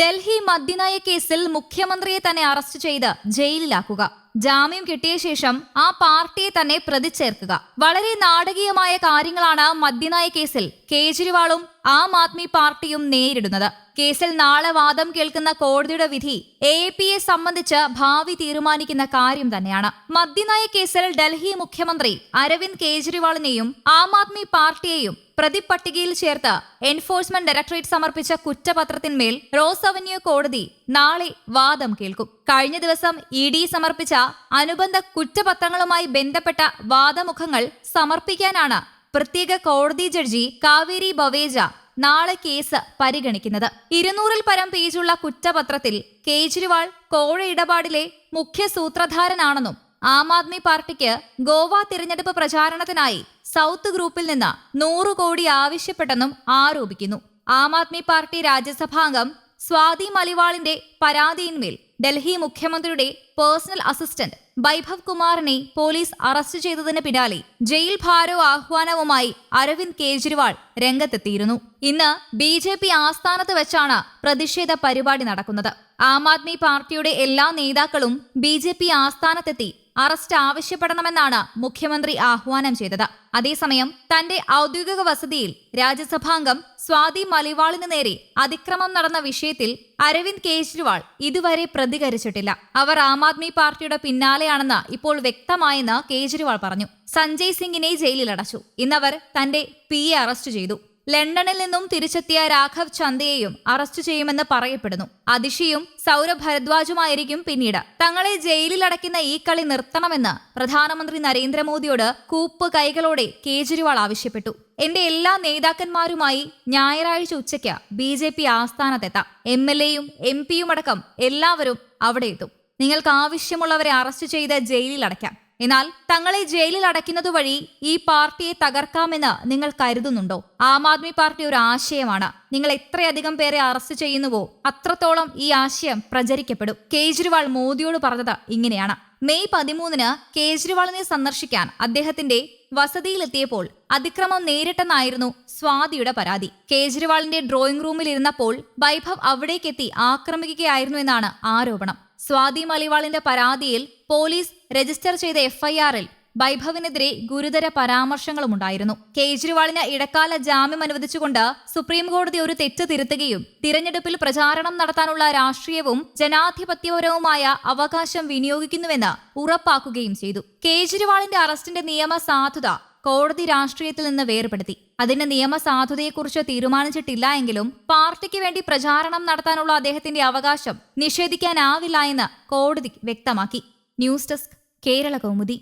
ഡൽഹി മദ്യനയ കേസിൽ മുഖ്യമന്ത്രിയെ തന്നെ അറസ്റ്റ് ചെയ്ത് ജയിലിലാക്കുക. ജാമ്യം കിട്ടിയ ശേഷം ആ പാർട്ടിയെ തന്നെ പ്രതി ചേർക്കുക വളരെ നാടകീയമായ കാര്യങ്ങളാണ് മദ്യനയ കേസിൽ. കേജ്രിവാളും ആം ആദ്മി പാർട്ടിയും നേരിടുന്നത്. കേസിൽ നാളെ വാദം കേൾക്കുന്ന കോടതിയുടെ വിധി എ പി എ സംബന്ധിച്ച് ഭാവി തീരുമാനിക്കുന്ന കാര്യം തന്നെയാണ്. മദ്യനയ കേസിൽ ഡൽഹി മുഖ്യമന്ത്രി അരവിന്ദ് കെജ്രിവാളിനെയും ആം ആദ്മി പാർട്ടിയെയും പ്രതിപട്ടികയിൽ ചേർത്ത് എൻഫോഴ്സ്മെന്റ് ഡയറക്ടറേറ്റ് സമർപ്പിച്ച കുറ്റപത്രത്തിന്മേൽ റോസ് അവന്യൂ കോടതി നാളെ വാദം കേൾക്കും. കഴിഞ്ഞ ദിവസം ഇ ഡി സമർപ്പിച്ച അനുബന്ധ കുറ്റപത്രങ്ങളുമായി ബന്ധപ്പെട്ട വാദമുഖങ്ങൾ സമർപ്പിക്കാനാണ് പ്രത്യേക കോടതി ജഡ്ജി കാവേരി ബവേജ നാളെ കേസ് പരിഗണിക്കുന്നത്. ഇരുന്നൂറിൽ പരം പേജുള്ള കുറ്റപത്രത്തിൽ കേജ്രിവാൾ കോഴ ഇടപാടിലെ മുഖ്യ സൂത്രധാരനാണെന്നും ആം ആദ്മി പാർട്ടിക്ക് ഗോവ തിരഞ്ഞെടുപ്പ് പ്രചാരണത്തിനായി സൗത്ത് ഗ്രൂപ്പിൽ നിന്ന് നൂറ് കോടി ആവശ്യപ്പെട്ടെന്നും ആരോപിക്കുന്നു. ആം ആദ്മി പാർട്ടി രാജ്യസഭാംഗം സ്വാതി മലിവാളിന്റെ പരാതിയിന്മേൽ ഡൽഹി മുഖ്യമന്ത്രിയുടെ പേഴ്സണൽ അസിസ്റ്റന്റ് വൈഭവ് കുമാറിനെ പോലീസ് അറസ്റ്റ് ചെയ്തതിന് പിന്നാലെ ജയിൽ ഭാരോ ആഹ്വാനവുമായി അരവിന്ദ് കേജ്രിവാൾ രംഗത്തെത്തിയിരുന്നു. ഇന്ന് ബി ജെ പി ആസ്ഥാനത്ത് വെച്ചാണ് പ്രതിഷേധ പരിപാടി നടക്കുന്നത്. ആം ആദ്മി പാർട്ടിയുടെ എല്ലാ നേതാക്കളും ബി ജെ പി ആസ്ഥാനത്തെത്തി അറസ്റ്റ് ആവശ്യപ്പെടണമെന്നാണ് മുഖ്യമന്ത്രി ആഹ്വാനം ചെയ്തത്. അതേസമയം തന്റെ ഔദ്യോഗിക വസതിയിൽ രാജ്യസഭാംഗം സ്വാതി മലിവാളിന് നേരെ അതിക്രമം നടന്ന വിഷയത്തിൽ അരവിന്ദ് കെജ്രിവാൾ ഇതുവരെ പ്രതികരിച്ചിട്ടില്ല. അവർ ആം ആദ്മി പാർട്ടിയുടെ പിന്നാലെയാണെന്ന് ഇപ്പോൾ വ്യക്തമായെന്ന് കേജ്രിവാൾ പറഞ്ഞു. സഞ്ജയ് സിംഗിനെ ജയിലിലടച്ചു. ഇന്നവർ തന്റെ പി അറസ്റ്റ് ചെയ്തു. ലണ്ടനിൽ നിന്നും തിരിച്ചെത്തിയ രാഘവ് ചന്ദയെയും അറസ്റ്റ് ചെയ്യുമെന്ന് പറയപ്പെടുന്നു. അതിഷിയും സൗരഭ് ഭരദ്വാജുമായിരിക്കും പിന്നീട്. തങ്ങളെ ജയിലിൽ ജയിലിലടയ്ക്കുന്ന ഈ കളി നിർത്തണമെന്ന് പ്രധാനമന്ത്രി നരേന്ദ്രമോദിയോട് കൂപ്പ് കൈകളോടെ കേജ്രിവാൾ ആവശ്യപ്പെട്ടു. എന്റെ എല്ലാ നേതാക്കന്മാരുമായി ഞായറാഴ്ച ഉച്ചയ്ക്ക് ബി ജെ പി ആസ്ഥാനത്തെത്താം. എം എൽ എയും എം പിയും അടക്കം എല്ലാവരും അവിടെ എത്തും നിങ്ങൾക്ക് ആവശ്യമുള്ളവരെ അറസ്റ്റ് ചെയ്ത് ജയിലിൽ അടയ്ക്കാം. എന്നാൽ തങ്ങളെ ജയിലിൽ അടയ്ക്കുന്നത് വഴി ഈ പാർട്ടിയെ തകർക്കാമെന്ന് നിങ്ങൾ കരുതുന്നുണ്ടോ? ആം ആദ്മി പാർട്ടി ഒരു ആശയമാണ്. നിങ്ങൾ എത്രയധികം പേരെ അറസ്റ്റ് ചെയ്യുന്നുവോ അത്രത്തോളം ഈ ആശയം പ്രചരിക്കപ്പെടും. കേജ്രിവാൾ മോദിയോട് പറഞ്ഞത് ഇങ്ങനെയാണ്. മെയ് പതിമൂന്നിന് കേജ്രിവാളിനെ സന്ദർശിക്കാൻ അദ്ദേഹത്തിന്റെ വസതിയിലെത്തിയപ്പോൾ അതിക്രമം നേരിട്ടെന്നായിരുന്നു സ്വാതിയുടെ പരാതി. കേജ്രിവാളിന്റെ ഡ്രോയിംഗ് റൂമിൽ ഇരുന്നപ്പോൾ വൈഭവ് അവിടേക്കെത്തി ആക്രമിക്കുകയായിരുന്നു എന്നാണ് ആരോപണം. സ്വാതി മലിവാളിന്റെ പരാതിയിൽ പോലീസ് രജിസ്റ്റർ ചെയ്ത എഫ്ഐആറിൽ വൈഭവിനെതിരെ ഗുരുതര പരാമർശങ്ങളുമുണ്ടായിരുന്നു കേജ്രിവാളിന് ഇടക്കാല ജാമ്യം അനുവദിച്ചുകൊണ്ട് സുപ്രീംകോടതി ഒരു തെറ്റ് തിരുത്തുകയും തിരഞ്ഞെടുപ്പിൽ പ്രചാരണം നടത്താനുള്ള രാഷ്ട്രീയവും ജനാധിപത്യപരവുമായ അവകാശം വിനിയോഗിക്കുന്നുവെന്ന് ഉറപ്പാക്കുകയും ചെയ്തു. കേജ്രിവാളിന്റെ അറസ്റ്റിന്റെ നിയമസാധുത കോടതി രാഷ്ട്രീയത്തിൽ നിന്ന് വേർപെടുത്തി. അതിന്റെ നിയമസാധുതയെക്കുറിച്ച് തീരുമാനിച്ചിട്ടില്ല എങ്കിലും പാർട്ടിക്ക് വേണ്ടി പ്രചാരണം നടത്താനുള്ള അദ്ദേഹത്തിന്റെ അവകാശം നിഷേധിക്കാനാവില്ല എന്ന് കോടതി വ്യക്തമാക്കി. News desk Kerala Kaumudi.